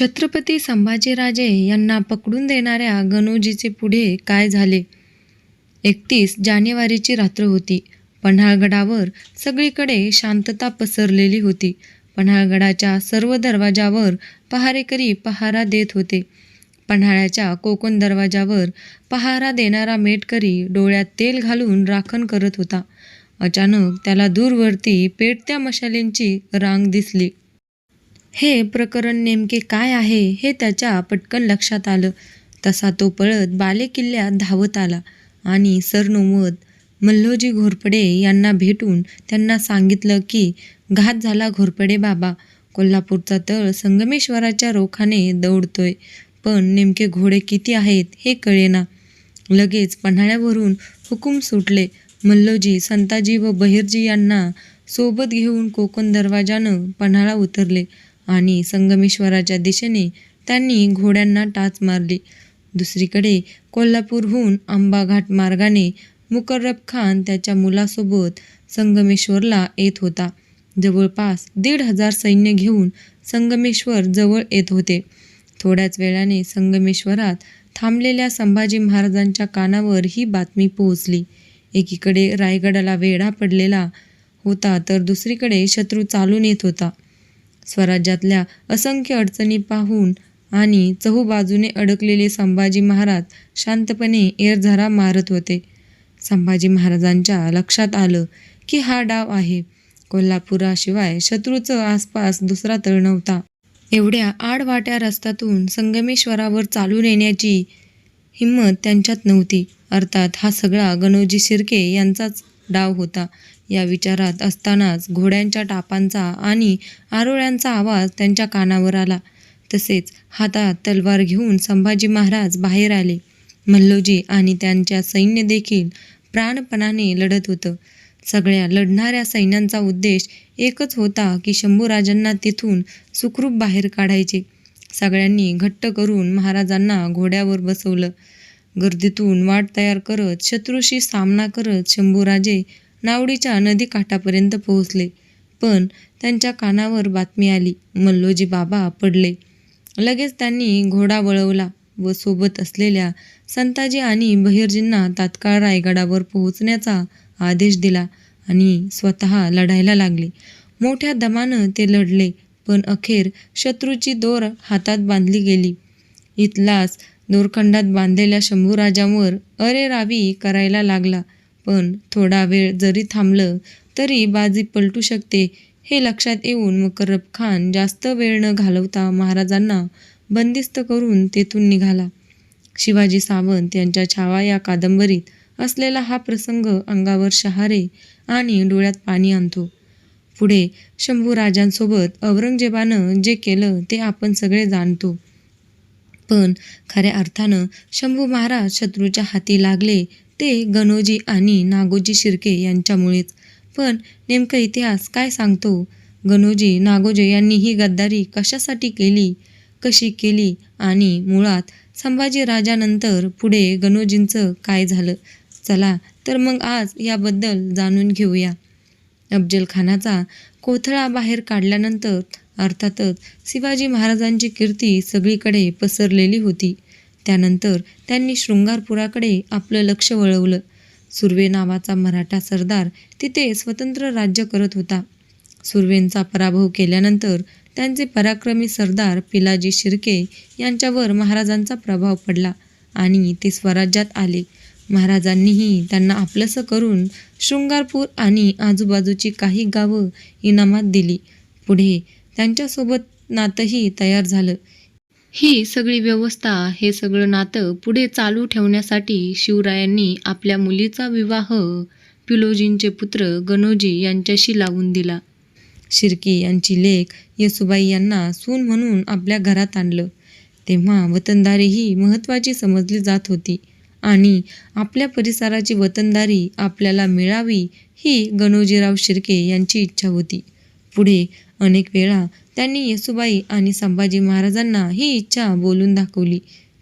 छत्रपती संभाजीराजे यांना पकडून देणाऱ्या गणोजीचे पुढे काय झाले? एकतीस जानेवारीची रात्र होती. पन्हाळगडावर सगळीकडे शांतता पसरलेली होती. पन्हाळगडाच्या सर्व दरवाजावर पहारेकरी पहारा देत होते. पन्हाळ्याच्या कोकण दरवाजावर पहारा देणारा मेटकरी डोळ्यात तेल घालून राखण करत होता. अचानक त्याला दूरवरती पेटत्या मशालींची रांग दिसली. हे प्रकरण नेमके काय आहे हे त्याच्या पटकन लक्षात आलं. तसा तो पळत बालेकिल्ल्यात धावत आला आणि सरनोमत मल्होजी घोरपडे यांना भेटून त्यांना सांगितलं की घात झाला घोरपडे बाबा. कोल्हापूरचा तळ संगमेश्वराच्या रोखाने दौडतोय. पण नेमके घोडे किती आहेत हे कळेना लगेच पन्हाळ्यावरून हुकूम सुटले. मल्लोजी संताजी व बहिर्जी यांना सोबत घेऊन कोकण दरवाजानं पन्हाळा उतरले. आणि संगमेश्वराच्या दिशेने त्यांनी घोड्यांना टाच मारली. दुसरीकडे कोल्हापूरहून आंबाघाट मार्गाने मुकर्रब खान त्याच्या मुलासोबत संगमेश्वरला येत होता. जवळपास दीड हजार सैन्य घेऊन संगमेश्वर जवळ येत होते. थोड्याच वेळाने संगमेश्वरात थांबलेल्या संभाजी महाराजांच्या कानावर ही बातमी पोहोचली. एकीकडे रायगडाला वेढा पडलेला होता तर दुसरीकडे शत्रू चालून येत होता. स्वराज्यातल्या असंख्य अडचणी पाहून आणि चहूबाजूने अडकलेले संभाजी महाराज शांतपणे एरझारा मारत होते. संभाजी महाराजांच्या लक्षात आलं की हा डाव आहे. कोल्हापुराशिवाय शत्रूचं आसपास दुसरा तळ नव्हता. एवढ्या आडवाट्या रस्त्यातून संगमेश्वरावर चालून येण्याची हिंमत त्यांच्यात नव्हती. अर्थात हा सगळा गणोजी शिर्के यांचाच डाव होता. या विचारात असतानाच घोड्यांच्या टापांचा आणि आरोळ्यांचा आवाज त्यांच्या कानावर आला. तसेच हातात तलवार घेऊन संभाजी महाराज बाहेर आले. मल्लोजी आणि त्यांच्या सैन्य देखील प्राणपणाने लढत होतं. सगळ्या लढणाऱ्या सैन्यांचा उद्देश एकच होता की शंभूराजांना तिथून सुखरूप बाहेर काढायचे. सगळ्यांनी घट्ट करून महाराजांना घोड्यावर बसवलं. गर्दीतून वाट तयार करत शत्रूशी सामना करत शंभूराजे नावडीच्या नदीकाठापर्यंत पोहोचले. पण त्यांच्या कानावर बातमी आली. मल्लोजी बाबा पडले लगेच त्यांनी घोडा वळवला व सोबत असलेल्या संताजी आणि बहिर्जींना तात्काळ रायगडावर पोहोचण्याचा आदेश दिला आणि स्वतः लढायला लागले. मोठ्या दमानं ते लढले पण अखेर शत्रूची दोर हातात बांधली गेली. इथलाच दोरखंडात बांधलेल्या शंभूराजांवर अरे रावी करायला लागला. पण थोडा वेळ जरी थांबलं तरी बाजी पलटू शकते हे लक्षात येऊन मुकर्रब खान जास्त वेळ न घालवता महाराजांना बंदिस्त करून तेथून निघाला. शिवाजी सावंत यांच्या छावा या कादंबरीत असलेला हा प्रसंग अंगावर शहारे आणि डोळ्यात पाणी आणतो. पुढे शंभूराजांसोबत औरंगजेबानं जे केलं ते आपण सगळे जाणतो. पण खऱ्या अर्थानं शंभू महाराज शत्रूच्या हाती लागले ते गणोजी आणि नागोजी शिर्के यांच्यामुळेच. पण नेमका इतिहास काय सांगतो? गणोजी नागोजे यांनी ही गद्दारी कशासाठी केली? कशी केली? आणि मुळात संभाजी राजानंतर पुढे गणोजींचं काय झालं? चला तर मग आज याबद्दल जाणून घेऊया. अफजलखानाचा कोथळा बाहेर काढल्यानंतर अर्थातच शिवाजी महाराजांची कीर्ती सगळीकडे पसरलेली होती. त्यानंतर त्यांनी शृंगारपुराकडे आपलं लक्ष वळवलं. सुर्वे नावाचा मराठा सरदार तिथे स्वतंत्र राज्य करत होता. सुर्वेंचा पराभव केल्यानंतर त्यांचे पराक्रमी सरदार पिलाजी शिर्के यांच्यावर महाराजांचा प्रभाव पडला आणि ते स्वराज्यात आले. महाराजांनीही त्यांना आपलंसं करून शृंगारपूर आणि आजूबाजूची काही गावं इनामात दिली. पुढे त्यांच्यासोबत नातंही तयार झालं. ही सगळी व्यवस्था हे सगळं नातं पुढे चालू ठेवण्यासाठी शिवरायांनी आपल्या मुलीचा विवाह पिलोजींचे पुत्र गणोजी यांच्याशी लावून दिला. शिर्की यांची लेख येसुबाई यांना सून म्हणून आपल्या घरात आणलं. तेव्हा वतनदारी ही महत्त्वाची समजली जात होती आणि आपल्या परिसराची वतनदारी आपल्याला मिळावी ही गणोजीराव शिर्के यांची इच्छा होती. पुढे अनेक वेळा त्यांनी येसुबाई आणि संभाजी महाराजांना ही इच्छा बोलून दाखवली.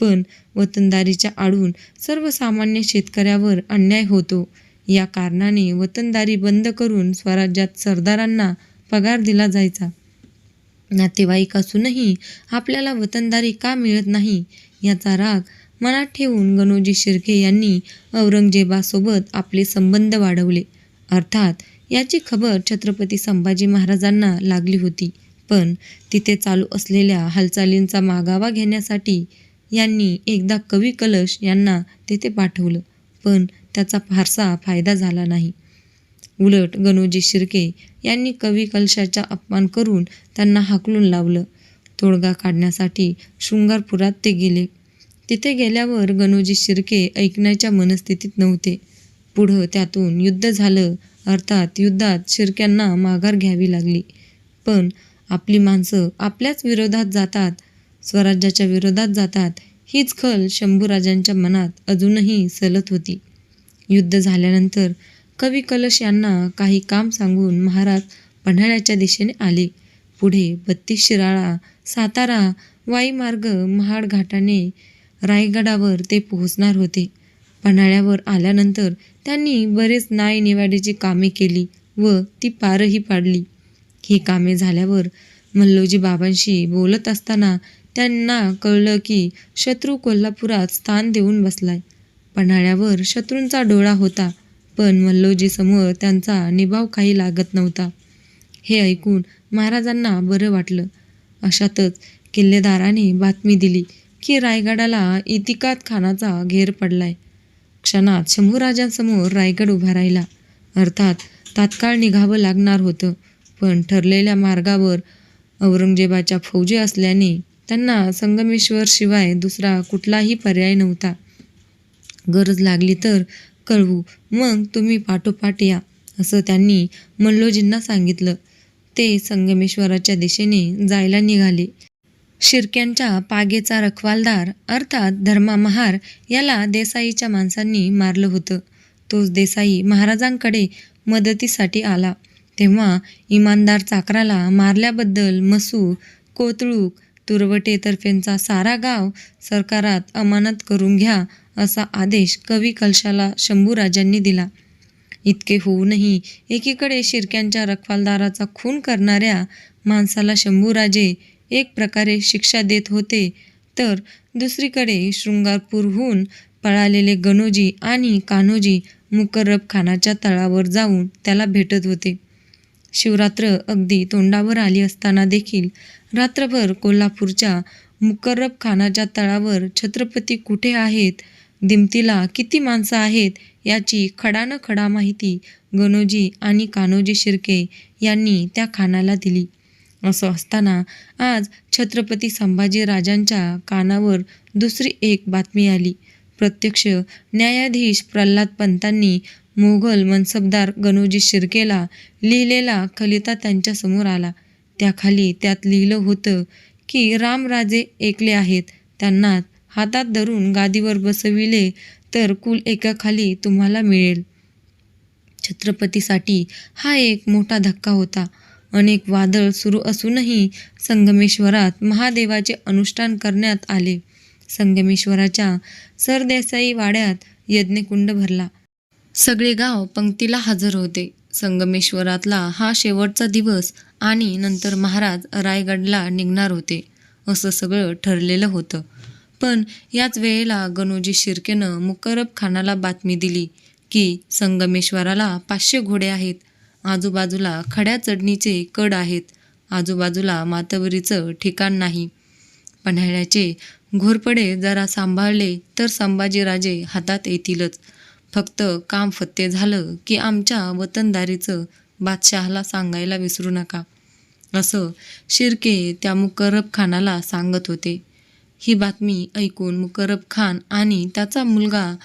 पण वतनदारीच्या आडून सर्वसामान्य शेतकऱ्यावर अन्याय होतो. या कारणाने वतनदारी बंद करून स्वराज्यात सरदारांना पगार दिला जायचा. नातेवाईक असूनही आपल्याला वतनदारी का मिळत नाही याचा राग मनात ठेवून गणोजी शिर्के यांनी औरंगजेबासोबत आपले संबंध वाढवले. अर्थात याची खबर छत्रपती संभाजी महाराजांना लागली होती. पण तिथे चालू असलेल्या हालचालींचा मागावा घेण्यासाठी यांनी एकदा कवी कलश यांना तेथे पाठवलं पण त्याचा फारसा फायदा झाला नाही. उलट गणोजी शिर्के यांनी कवी कलशाचा अपमान करून त्यांना हाकलून लावलं. तोडगा काढण्यासाठी शृंगारपुरात ते गेले. तिथे गेल्यावर गणोजी शिर्के ऐकण्याच्या मनस्थितीत नव्हते. पुढं त्यातून युद्ध झालं अर्थात युद्धात शिर्क्यांना माघार घ्यावी लागली. पण आपली माणसं आपल्याच विरोधात जातात स्वराज्याच्या विरोधात जातात हीच खल शंभूराजांच्या मनात अजूनही सलत होती. युद्ध झाल्यानंतर कवी कलश यांना काही काम सांगून महाराज पन्हाळ्याच्या दिशेने आले. पुढे बत्तीस शिराळा सातारा वाईमार्ग महाड घाटाने रायगडावर ते पोहोचणार होते. पन्हाळ्यावर आल्यानंतर त्यांनी बरेच नाय निवाडीची कामे केली व ती पारही पाडली. ही कामे झाल्यावर मल्लोजी बाबांशी बोलत असताना त्यांना कळलं की शत्रू कोल्हापुरात स्थान देऊन बसलाय. पन्हाळ्यावर शत्रूंचा डोळा होता पण मल्लोजीसमोर त्यांचा निभाव काही लागत नव्हता. हे ऐकून महाराजांना बरं वाटलं. अशातच किल्लेदाराने बातमी दिली की रायगडाला इतिकात खानाचा घेर पडलाय. क्षणात शंभूराजांसमोर रायगड उभा राहिला. अर्थात तात्काळ निघावं लागणार होतं. पण ठरलेल्या मार्गावर औरंगजेबाच्या फौजी असल्याने त्यांना संगमेश्वर शिवाय दुसरा कुठलाही पर्याय नव्हता. गरज लागली तर कळवू मग तुम्ही पाठोपाठ या असं त्यांनी मल्लोजींना सांगितलं. ते संगमेश्वराच्या दिशेने जायला निघाले. शिर्क्यांच्या पागेचा रखवालदार अर्थात धर्मा महार याला देसाईच्या माणसांनी मारलं होतं. तोच देसाई महाराजांकडे मदतीसाठी आला. तेव्हा इमानदार चाकराला मारल्याबद्दल मसू कोतळूक तुरवटेतर्फेंचा सारा गाव सरकारात अमानत करून घ्या असा आदेश कवी कलशाला शंभूराजांनी दिला. इतके होऊनही एकीकडे शिरक्यांच्या रखवालदाराचा खून करणाऱ्या माणसाला शंभूराजे एक प्रकारे शिक्षा देत होते तर दुसरीकडे शृंगारपूरहून पळालेले गणोजी आणि कान्होजी मुकर्रब खानाच्या तळावर जाऊन त्याला भेटत होते. शिवरात्र अगदी तोंडावर आली असताना देखील रात्रभर कोल्हापूरच्या मुकर्रब खानाच्या तळावर छत्रपती कुठे आहेत? दिमतीला किती माणसं आहेत? याची खडानं खडा माहिती गणोजी आणि कान्होजी शिर्के यांनी त्या खानाला दिली. असं असताना आज छत्रपती संभाजी राजांच्या कानावर दुसरी एक बातमी आली. प्रत्यक्ष न्यायाधीश प्रल्हाद पंतांनी मोगल मनसबदार गणोजी शिर्केला लिहिलेला खलिता त्यांच्यासमोर आला. त्याखाली त्यात लिहिलं होतं की रामराजे एकले आहेत. त्यांना हातात धरून गादीवर बसविले तर कुल एकाखाली तुम्हाला मिळेल. छत्रपतीसाठी हा एक मोठा धक्का होता. अनेक वादळ सुरू असूनही संगमेश्वरात महादेवाचे अनुष्ठान करण्यात आले. संगमेश्वराच्या सरदेसाई वाड्यात यज्ञकुंड भरला. सगळे गाव पंक्तीला हजर होते. संगमेश्वरातला हा शेवटचा दिवस आणि नंतर महाराज रायगडला निघणार होते. असं सगळं ठरलेलं होतं. पण याच वेळेला गणोजी शिर्केनं मुकरब खानाला बातमी दिली की संगमेश्वराला पाचशे घोडे आहेत. आजूबाजूला खड्या चढणीचे कड आहेत. आजूबाजूला मातवरीचं ठिकाण नाही. पन्हाळ्याचे घोरपडे जरा सांभाळले तर संभाजीराजे हातात येतीलच. फक्त काम फत्ते झालं की आमच्या वतनदारीचं बादशहाला सांगायला विसरू नका. असं शिर्के त्या मुकरब खानाला सांगत होते. ही बातमी ऐकून मुकरब खान आणि त्याचा मुलगा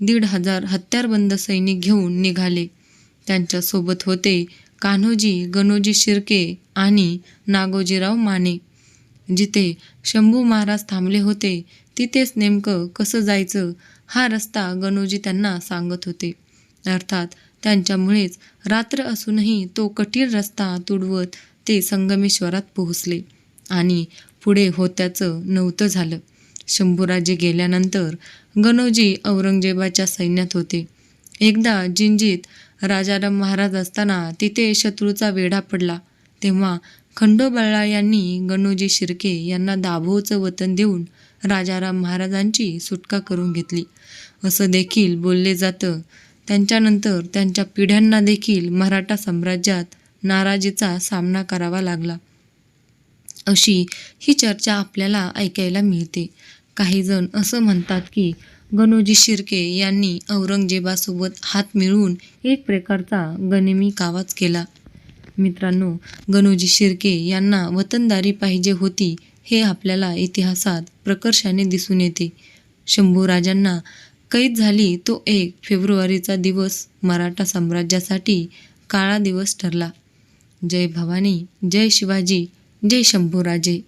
दीड हजार हत्यारबंद सैनिक घेऊन निघाले. त्यांच्यासोबत होते कान्होजी गणोजी शिर्के आणि नागोजीराव माने. जिथे शंभू महाराज थांबले होते तिथेच नेमकं कसं जायचं हा रस्ता गणोजी त्यांना सांगत होते. अर्थात त्यांच्यामुळेच रात्र असूनही तो कठीण रस्ता तुडवत ते संगमेश्वरात पोहोचले आणि पुढे होत्याचं नव्हतं झालं. शंभूराजे गेल्यानंतर गणोजी औरंगजेबाच्या सैन्यात होते. एकदा जिंजीत राजाराम महाराज असताना तिथे शत्रूचा वेढा पडला. तेव्हा खंडोबाळा यांनी गणोजी शिर्के यांना दाभोचं वतन देऊन राजाराम महाराजांची सुटका करून घेतली. असं देखील बोलले जातं. त्यांच्यानंतर त्यांच्या पिढ्यांना देखील मराठा साम्राज्यात नाराजीचा सामना करावा लागला. अशी ही चर्चा आपल्याला ऐकायला मिळते. काही जण असं म्हणतात की गणोजी शिर्के यांनी औरंगजेबासोबत हात मिळवून एक प्रकारचा गनिमी कावाच केला. मित्रांनो गणोजी शिर्के यांना वतनदारी पाहिजे होती हे आपल्याला इतिहासात प्रकर्षाने दिसून येते. शंभूराजांना कैद झाली तो एक फेब्रुवारीचा दिवस मराठा साम्राज्यासाठी काळा दिवस ठरला. जय भवानी जय शिवाजी जय शंभूराजे.